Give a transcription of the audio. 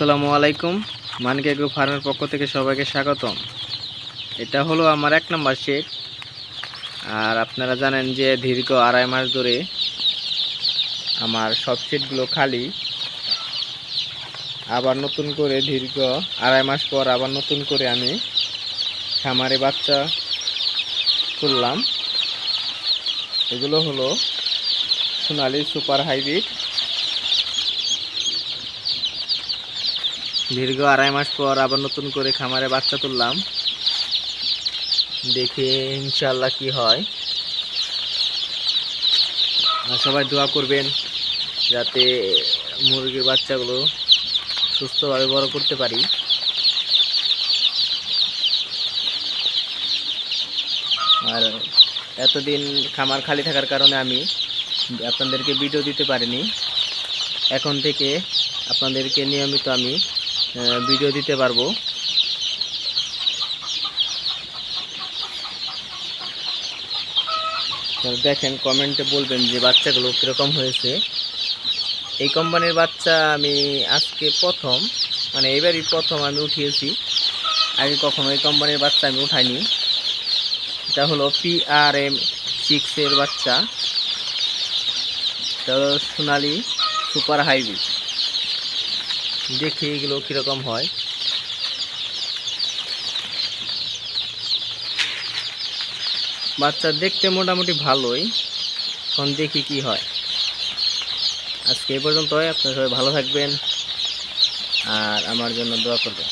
আসসালামু আলাইকুম। মানিক এগ্রো ফার্মের পক্ষ থেকে সবাইকে স্বাগতম। এটা হলো আমার এক নম্বর শেড। আর আপনারা জানেন যে দীর্ঘ আড়াই মাস ধরে আমার সব শেডগুলো খালি। আবার নতুন করে দীর্ঘ আড়াই মাস পর আবার নতুন করে আমি খামারে বাচ্চা তুললাম এগুলো হলো সোনালি সুপার হাইব্রিড। দীর্ঘ আড়াই মাস পর আবার নতুন করে খামারে বাচ্চা তুললাম। দেখি ইনশাল্লাহ কি হয়। সবাই দোয়া করবেন যাতে মুরগির বাচ্চাগুলো সুস্থভাবে বড় করতে পারি। আর এতদিন খামার খালি থাকার কারণে আমি আপনাদেরকে ভিডিও দিতে পারিনি। এখন থেকে আপনাদেরকে নিয়মিত আমি ভিডিও দিতে পারব। দেখেন কমেন্টে বলবেন যে বাচ্চাগুলো কীরকম হয়েছে। এই কোম্পানির বাচ্চা আমি আজকে প্রথম মানে এবারই প্রথম আমি উঠিয়েছি। আগে কখনো এই কোম্পানির বাচ্চা আমি উঠাইনি। এটা হলো পি আর এম সিক্সের বাচ্চা। এটা হলো সোনালি সুপার হাইব্রিড। দেখি এগুলো কীরকম হয়। বাচ্চা দেখতে মোটামুটি ভালোই। এখন দেখি কি হয়। আজকে এই পর্যন্তই, আপনারা সবাই ভালো থাকবেন। আর আমার জন্য দোয়া করবেন।